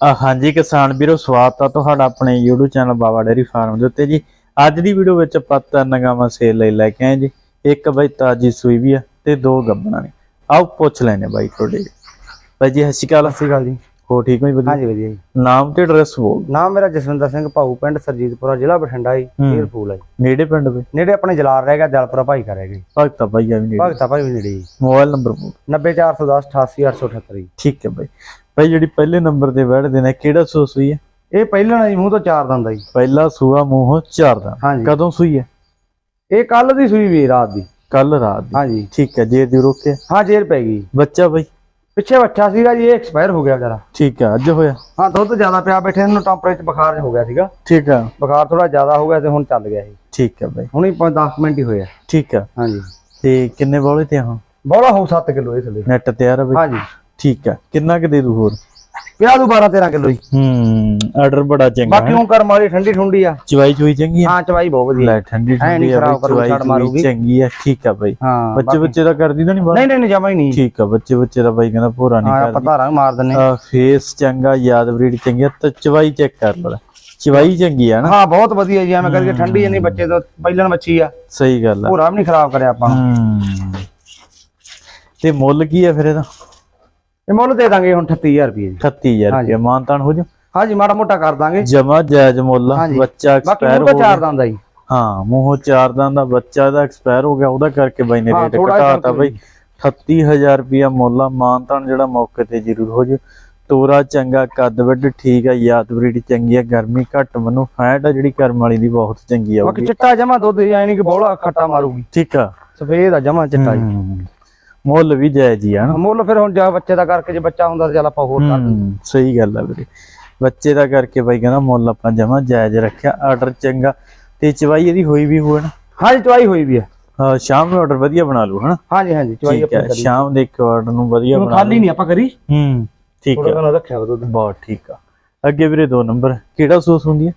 ਹਾਂਜੀ ਕਿਸਾਨ ਵੀਰੋ ਸਵਾਗਤ ਆ ਤੁਹਾਡਾ ਆਪਣੇ YouTube channel Baba dairy farm ਦੇ ਉੱਤੇ ਜੀ। ਅੱਜ ਦੀ ਵੀਡੀਓ ਵਿੱਚ ਆਪਾਂ ਤਿੰਨ ਗਾਵਾਂ ਸੇਲ ਲਈ ਲੈ ਕੇ ਆਏ ਜੀ। ਇੱਕ ਬਈ ਤਾਜੀ ਸੂਈ ਵੀ ਆ ਤੇ ਦੋ ਗੱਬਣਾ ਨੇ। ਆਓ ਪੁੱਛ ਲੈਨੇ ਬਾਈ ਤੁਹਾਡੇ। ਬਾਈ ਜੀ ਸਤਿ ਸ਼੍ਰੀ ਅਕਾਲ। ਸਤਿ ਸ਼੍ਰੀ ਅਕਾਲ ਜੀ। ਹੋ ਠੀਕ ਹੋ ਜੀ ਵਧੀਆ? ਹਾਂਜੀ ਵਧੀਆ ਜੀ। ਨਾਮ ਤੇ ਐਡਰੈਸ ਬੋਲ ਨਾਮ ਮੇਰਾ ਜਸਵਿੰਦਰ ਸਿੰਘ ਭਾਊ ਪਿੰਡ ਸਰਜੀਤਪੁਰਾ ਜ਼ਿਲ੍ਹਾ ਬਠਿੰਡਾ ਜੀ ਹੂੰ। ਫੀਲ ਹੈ। ਨੇੜੇ ਪਿੰਡ ਬਈ ਨੇੜੇ ਆਪਣੇ ਜਲਾਰ ਰਹਿ ਗਿਆ ਜਲਪੁਰਾ ਭਾਈ ਕਾ ਰਹਿ ਜੀ। ਭਗਤਾ ਬਾਈ ਆ ਵੀ ਨੇੜੇ। ਭਗਤਾ ਭਾਈ ਵੀ ਨੇੜੇ ਜੀ। ਮੋਬਾਈਲ ਨੰਬਰ ਬੋਲ 90410 88878 ਜੀ। ਠੀਕ ਹੈ ਬਾਈ। ਬਾਈ ਜਿਹੜੀ ਪਹਿਲੇ ਨੰਬਰ ਤੇ ਬੈਠਦੇ ਨੇ ਕਿਹੜਾ ਸੂ ਸੂਈ ਹੈ? ਇਹ ਪਹਿਲਾਂ ਨਾ ਜੀ ਮੂੰਹ ਤੋਂ ਚਾਰ ਦੰਦਾ ਜੀ। ਪਹਿਲਾ ਸੂਆ ਮੂੰਹੋਂ ਚਾਰ ਦਾ ਹਾਂਜੀ। ਕਦੋਂ ਸੂਈ ਹੈ? ਇਹ ਕੱਲ ਦੀ ਸੂਈ ਵੀ ਰਾਤ ਦੀ। ਕੱਲ ਰਾਤ ਦੀ। ਹਾਂਜੀ। ਠੀਕ ਹੈ ਜੇ ਦੀ ਰੋਕੇ ਹਾਂ ਜੇਰ ਪੈ ਗਈ। ਬੱਚਾ ਬਾਈ? ਪਿੱਛੇ ਬੱਚਾ ਸੀਗਾ ਜੀ ਇਹ ਐਕਸਪਾਇਰ ਹੋ ਗਿਆ ਜਰਾ। ਠੀਕ ਹੈ ਅੱਜ ਹੋਇਆ? ਹਾਂ ਦੁੱਧ ਜ਼ਿਆਦਾ ਪਿਆ ਬੈਠੇ ਇਹਨੂੰ ਟੈਂਪਰੇਚਰ ਬੁਖਾਰ ਹੋ ਗਿਆ ਸੀਗਾ। ਠੀਕ ਹੈ। ਬੁਖਾਰ ਥੋੜਾ ਜ਼ਿਆਦਾ ਹੋ ਗਿਆ ਤੇ ਹੁਣ ਚੱਲ ਗਿਆ ਇਹ। ਠੀਕ ਹੈ ਬਾਈ। ਹੁਣੀ 10 ਮਿੰਟ ਹੀ ਹੋਇਆ ਠੀਕ ਹੈ। ਹਾਂਜੀ। ਤੇ ਕਿੰਨੇ ਬੋਲੇ ਤੇ ਹਾਂ ਬੋਲਾ ਹੋ 7 ਕਿਲੋ ਇਹ ਥੱਲੇ ਨੈਟ ਤਿਆਰ ਹੈ ਬਾਈ। ਹਾਂਜੀ। ਠੀਕ ਹੈ। ਕਿੰਨਾ ਕੁ ਦੇ ਦੂ ਹੋਰ? ਪਿਆ ਦੂ 12 13 ਕਿਲੋ ਜੀ। ਹੂੰ ਆਰਡਰ ਬੜਾ ਚੰਗਾ ਬਾਕੀ ਹੈ ਉਹ ਕਰਮ ਵਾਲੀ ਠੰਡੀ ਠੁੰਡੀ ਆ। ਚਵਾਈ ਚੁਈ ਚੰਗੀ ਹੈ? ਹਾਂ ਚਵਾਈ ਬਹੁਤ ਵਧੀਆ। ਲੈ ਠੰਡੀ ਠੰਡੀ ਹੈ ਕਰੂ, ਚਵਾਈ। ਚੰਗੀ ਹੈ ਠੀਕ ਹੈ ਬਾਈ। ਹਾਂ ਬੱਚੇ ਬੱਚੇ ਦਾ ਕਰਦੀ ਤਾਂ ਨਹੀਂ ਬਾਈ ਨਹੀਂ ਨਹੀਂ ਜਮਾ ਹੀ ਨਹੀਂ। ਠੀਕ ਹੈ ਬੱਚੇ ਬੱਚੇ ਦਾ ਬਾਈ ਕਹਿੰਦਾ ਪੂਰਾ ਨਹੀਂ ਹਾਂ ਕਰਦੀ। ਆਪਾਂ ਧਾਰਾਂ ਵੀ ਮਾਰ ਦਿੰਨੇ ਆ ਫੇਸ ਚੰਗਾ ਯਾਦ ਬਰੀਡ ਚੰਗੀ ਆ ਤੇ ਚਵਾਈ ਚੈੱਕ ਕਰ ਲੈ ਚਵਾਈ ਚੰਗੀ ਆ ਨਾ? ਹਾਂ ਬਹੁਤ ਵਧੀਆ ਜੀ ਐਵੇਂ ਕਰਕੇ ਠੰਡੀ ਜੰਨੀ ਬੱਚੇ ਤੋਂ ਪਹਿਲਣ ਮੱਛੀ ਆ। ਸਹੀ ਗੱਲ ਆ। ਪੂਰਾ ਵੀ ਨਹੀਂ ਖਰਾਬ ਕਰਿਆ ਆਪਾਂ। ਹੂੰ। ਤੇ ਮੁੱਲ ਕੀ ਆ ਫਿਰ ਇਹਦਾ? ਇਹ ਮੁੱਲ ਦੇ ਦਾਂਗੇ ਹੁਣ 38000 ਰੁਪਏ ਜੀ। 38000 ਰੁਪਏ ਮਾਨਤਾਨ ਹੋ ਜਾ ਹਾਂਜੀ ਮਾੜਾ ਮੋਟਾ ਕਰ ਦਾਂਗੇ। ਜਮਾ ਜਾਇਜ਼ ਮੁੱਲ। ਬੱਚਾ ਐਕਸਪਾਇਰ ਹੋ ਚਾਰ ਗਿਆ ਜੀ। ਹਾਂ ਮੂੰਹੋਂ ਚਾਰ ਦਾਂ ਦਾ ਬੱਚਾ ਦਾ ਐਕਸਪਾਇਰ ਹੋ ਗਿਆ ਉਹਦਾ ਕਰਕੇ ਬਾਈ ਨੇ ਰੇਟ ਘਟਾਤਾ ਬਾਈ। 38000 ਰੁਪਿਆ ਮੁੱਲ ਆ ਮਾਨਤਾਨ ਜਿਹੜਾ ਮੌਕੇ ਤੇ ਜ਼ਰੂਰ ਹੋ ਜੇ ਤੋਰਾ ਚੰਗਾ ਕੱਦ ਵੱਡ ਠੀਕ ਆ ਯਾਦ ਬਰੀਡ ਚੰਗੀ ਆ ਗਰਮੀ ਘੱਟ ਮਨੂੰ ਫੈਟ ਆ ਜਿਹੜੀ ਕਰਮ ਵਾਲੀ ਦੀ ਬਹੁਤ ਚੰਗੀ ਆ ਬਾਕੀ ਚਿੱਟਾ ਜਮਾ ਦੁੱਧ ਐ ਨਹੀਂ ਕਿ ਬੋਲਾ ਖੱਟਾ ਮਾਰੂਗੀ। ਠੀਕ ਆ। ਸਫੇਦ ਆ ਜਮਾ ਚਿੱਟਾ ਜੀ। ਹੂੰ। ਮੁੱਲ ਵੀ ਜਾਇਜ਼ ਹੀ ਆ ਨਾ। ਮੁੱਲ ਫਿਰ ਹੁਣ ਜਾ ਬੱਚੇ ਦਾ ਕਰਕੇ ਜੇ ਬੱਚਾ ਹੁੰਦਾ ਤਾਂ ਚੱਲ ਆਪਾਂ ਹੋਰ ਕਰ ਦਿੰਦੇ ਹੂੰ ਸਹੀ ਗੱਲ ਆ ਵੀਰੇ। ਬੱਚੇ ਦਾ ਕਰਕੇ ਬਾਈ ਕਹਿੰਦਾ ਮੁੱਲ ਆਪਾਂ ਜਮਾ ਜਾਇਜ਼ ਰੱਖਿਆ ਆਰਡਰ ਚੰਗਾ। ਤੇ ਚਵਾਈ ਇਹਦੀ ਹੋਈ ਵੀ ਹੋਣ ਹਾਂਜੀ ਚਵਾਈ ਹੋਈ ਵੀ ਆ। ਹਾਂ ਸ਼ਾਮ ਨੂੰ ਆਰਡਰ ਵਧੀਆ ਬਣਾ ਲੂ ਹਨਾ? ਹਾਂਜੀ ਹਾਂਜੀ ਚਵਾਈ ਠੀਕ ਹੈ ਕਰੀ। ਸ਼ਾਮ ਦੇ ਇੱਕ ਆਰਡਰ ਨੂੰ ਵਧੀਆ ਹੁਣ ਬਣਾ ਖਾਲੀ ਨਹੀਂ ਆਪਾਂ ਕਰੀ। ਹੂੰ ਠੀਕ ਥੋੜਾ ਹੈ ਰੱਖਿਆ ਵਾ ਦੁੱਧ। ਬਹੁਤ ਠੀਕ ਆ। ਅੱਗੇ ਵੀਰੇ ਦੋ ਨੰਬਰ ਕਿਹੜਾ ਸੂਸ ਹੁੰਦੀ ਹੈ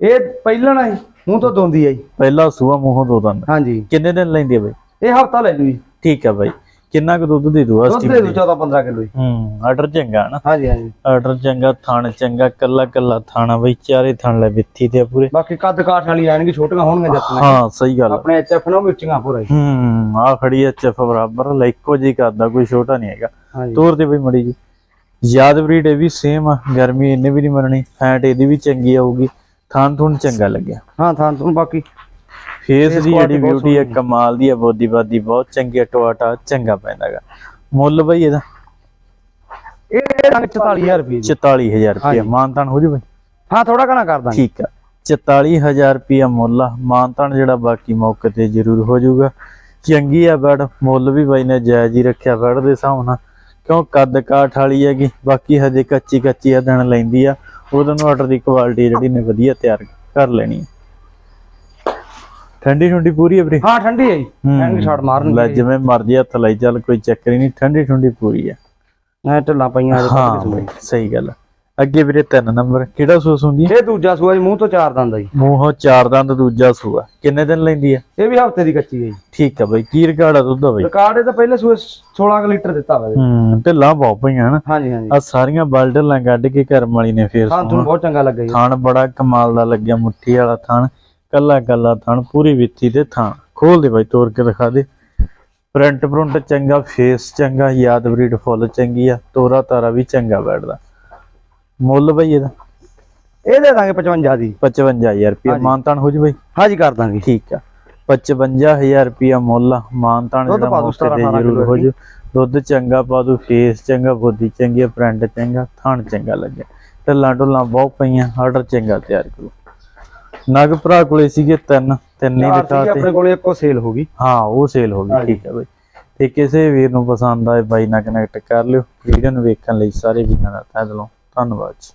ਇਹ ਆ ਜੀ ਮੂੰਹ ਤੋਂ ਦੋਂਦੀ ਆ ਜੀ। ਪਹਿਲਾ ਸੂਆ ਮੂੰਹੋਂ ਦੋ ਦੰਦ। ਹਾਂਜੀ। ਕਿੰਨੇ ਦਿਨ ਲੈਂਦੀ ਹੈ ਬਾਈ? ਇਹ ਹਫਤਾ ਲੈ ਜੂ ਜੀ। ਠੀਕ ਹੈ ਬਾਈ। ਕਿੰਨਾ ਕੁ ਦੁੱਧ ਦੇ ਦੂ ਦੁੱਧ ਦੇ ਦੂ 14 15 ਕਿਲੋ ਜੀ ਹੂੰ ਆਰਡਰ ਚੰਗਾ ਨਾ। ਹਾਂਜੀ ਹਾਂਜੀ। ਆਰਡਰ ਚੰਗਾ ਥਣ ਚੰਗਾ ਕੱਲਾ ਕੱਲਾ ਥਾਣਾ ਬਈ ਚਾਰੇ ਥਣ ਲੈ ਵਿੱਥੀ ਤੇ ਪੂਰੇ। ਬਾਕੀ ਕੱਦ ਕਾਠ ਵਾਲੀ ਆਣਗੇ ਛੋਟੀਆਂ ਹੋਣਗੀਆਂ ਜੱਟਾਂ ਹਾਂ ਸਹੀ ਗੱਲ। ਆਪਣੇ ਐਚਐਫ ਨੂੰ ਉੱਚੀਆਂ ਪੂਰਾ ਹੂੰ। ਆ ਖੜੀ ਐ ਚਫ ਬਰਾਬਰ ਲੈ ਇੱਕੋ ਜੀ ਕਰਦਾ ਕੋਈ ਛੋਟਾ ਨਹੀਂ ਹੈਗਾ। ਤੋਰ ਤੇ ਬਈ ਮੜੀ ਜੀ। ਯਾਦ ਬਰੀਡ ਇਹ ਵੀ ਸੇਮ ਆ ਗਰਮੀ ਇਹਨੇ ਵੀ ਨਹੀਂ ਮੰਨਣੀ ਫੈਟ ਇਹਦੀ ਵੀ ਚੰਗੀ ਆਊਗੀ ਥਾਨ ਥੁਣ ਚੰਗਾ ਲੱਗਿਆ। ਹਾਂ ਥਾਂ ਤੁਹਾਨੂੰ ਬਾਕੀ ਫੇਸ ਦੀ ਜਿਹੜੀ ਬਿਊਟੀ ਹੈ ਕਮਾਲ ਦੀ ਹੈ ਬੋਦੀ ਬਾਦੀ ਬਹੁਤ ਚੰਗੀ ਹੈ ਟਵਾਟਾ ਚੰਗਾ ਪੈਂਦਾਗਾ ਮੁੱਲ ਬਈ ਇਹਦਾ? ਇਹ ਰੰਗ 44000 ਰੁਪਏ ਜੀ 44000 ਰੁਪਏ। ਮਾਨਤਾਨ ਹੋ ਜੂ ਬਈ? ਹਾਂ ਥੋੜਾ ਘਣਾ ਕਰ ਦਾਂਗੇ। ਠੀਕ ਆ। 44000 ਰੁਪਿਆ ਮੁੱਲ ਆ। ਮਾਨਤਾਨ ਜਿਹੜਾ ਬਾਕੀ ਮੌਕੇ ਤੇ ਜ਼ਰੂਰ ਹੋ ਜਾਊਗਾ। ਚੰਗੀ ਆ ਬੈਡ। ਮੁੱਲ ਵੀ ਬਾਈ ਨੇ ਜਾਇਜ਼ ਹੀ ਰੱਖਿਆ ਬੈਡ ਦੇ ਹਿਸਾਬ ਨਾਲ। ਕਿਉਂ? ਕੱਦ ਕਾਠ ਵਾਲੀ ਹੈਗੀ। ਬਾਕੀ ਹਜੇ ਕੱਚੀ ਕੱਚੀ ਆ ਦਿਨ ਲੈਂਦੀ ਆ। ਉਹਦੋਂ ਨੂੰ ਆਰਡਰ ਦੀ ਕੁਆਲਿਟੀ ਜਿਹੜੀ ਨੇ ਵਧੀਆ ਤਿਆਰ ਕਰ ਲੈਣੀ। ਠੰਡੀ ਠੰਡੀ ਪੂਰੀ ਹੈ ਵੀਰੇ? ਹਾਂ ਠੰਡੀ ਹੈ ਜੀ। ਠੰਡੀ ਛੱਡ ਲੈ ਮਾਰਨਗੇ ਜਿਵੇਂ ਮਰਜ਼ੀ ਹੱਥ ਲਈ ਚੱਲ ਕੋਈ ਚੱਕਰ ਹੀ ਨਹੀਂ ਠੰਡੀ ਠੰਡੀ ਪੂਰੀ ਆ ਐ ਢਿੱਲਾ ਪਈਆਂ ਹਾਂ ਸਹੀ ਗੱਲ। ਅੱਗੇ ਵੀਰੇ ਤਿੰਨ ਨੰਬਰ ਕਿਹੜਾ ਹੁੰਦੀ ਹੈ? ਇਹ ਦੂਜਾ ਸੂਆ ਜੀ ਮੂੰਹ ਤੋਂ ਚਾਰ ਦੰਦ ਜੀ। ਮੂੰਹੋਂ ਚਾਰ ਦੰਦ ਦੂਜਾ ਸੂਆ। ਕਿੰਨੇ ਦਿਨ ਲੈਂਦੀ ਆ ਇਹ ਵੀ ਹਫ਼ਤੇ ਦੀ ਕੱਚੀ ਹੈ ਜੀ। ਠੀਕ ਆ ਬਾਈ ਕੀ ਰਿਕਾਰਡ ਆ ਦੁੱਧ ਦਾ ਬਾਈ? ਰਿਕਾਰਡ ਇਹ ਤਾਂ ਪਹਿਲੇ ਸੂਏ 16 ਕੁ ਲੀਟਰ ਦਿੱਤਾ ਵਾ। ਹੂੰ ਢਿੱਲਾਂ ਬਹੁਤ ਪਈਆਂ ਹਨ ਹਾਂਜੀ ਹਾਂਜੀ। ਆ ਸਾਰੀਆਂ ਬਲਡਲਾਂ ਕੱਢ ਕੇ ਕਰਮ ਵਾਲੀ ਨੇ ਫੇਰ ਹਾਂ ਤੁਹਾਨੂੰ ਬਹੁਤ ਚੰਗਾ ਲੱਗਾ ਜੀ। ਥਾਣ ਬੜਾ ਕਮਾਲ ਦਾ ਲੱਗਿਆ ਮੁੱਠੀ ਵਾਲਾ ਥਾਣ। ਕੱਲਾ ਕੱਲਾ ਥਾਣ ਪੂਰੀ ਵਿੱਥੀ ਤੇ ਥਾਣ ਖੋਲ ਦੇ ਬਾਈ ਤੋੜ ਕੇ ਦਿਖਾ ਦੇ। ਪ੍ਰਿੰਟ ਪ੍ਰਿੰਟ ਚੰਗਾ ਫੇਸ ਚੰਗਾ ਯਾਦ ਬਰੀਡ ਫੁੱਲ ਚੰਗੀ ਆ ਤੋਰਾ ਤਾਰਾ ਵੀ ਚੰਗਾ ਬੈਠਦਾ। ਮੁੱਲ ਬਈ ਇਹਦਾ? ਇਹ ਦੇ ਦਾਂਗੇ 55 ਦੀ। 55000 ਰੁਪਏ ਮਾਨਤਾਨ ਹੋ ਜੂ ਬਾਈ? ਹਾਂਜੀ ਕਰ ਦਾਂਗੇ। ਠੀਕ ਆ। 55000 ਰੁਪਿਆ ਮੁੱਲ ਮਾਨਤਾਨ ਦੁੱਧ ਜਿਹੜਾ ਮੌਕੇ 17 ਤੇ 18 ਜ਼ਰੂਰ ਹੋ ਜੂ। ਦੁੱਧ ਚੰਗਾ ਪਾ ਦੂ ਫੇਸ ਚੰਗਾ ਬੋਦੀ ਚੰਗੀ ਆ, ਪ੍ਰਿੰਟ ਚੰਗਾ ਥਣ ਚੰਗਾ ਲੱਗਿਆ। ਢੱਲਾਂ ਢੁੱਲਾਂ ਬਹੁਤ ਪਈਆਂ ਆਰਡਰ ਚੰਗਾ ਤਿਆਰ ਕਰੋ। ਨਗ ਭਰਾ ਕੋਲੇ ਸੀਗੇ ਤਿੰਨ ਤਿੰਨ ਹੀ ਦਿੱਤਾ ਤੇ ਆਪਣੇ ਕੋਲੇ ਇੱਕੋ ਸੇਲ ਹੋ ਗਈ। ਹਾਂ ਉਹ ਸੇਲ ਹੋ ਗਈ ਠੀਕ ਹੈ ਬਈ। ਤੇ ਕਿਸੇ ਵੀਰ ਨੂੰ ਪਸੰਦ ਆਏ ਬਾਈ ਨਾਲ ਕਨੈਕਟ ਕਰ ਲਿਓ। ਵੀਡੀਓ ਨੂੰ ਵੇਖਣ ਲਈ ਸਾਰੇ ਵੀਰਾਂ ਦਾ ਤਹਿ ਦਿਲੋਂ ਧੰਨਵਾਦ ਜੀ।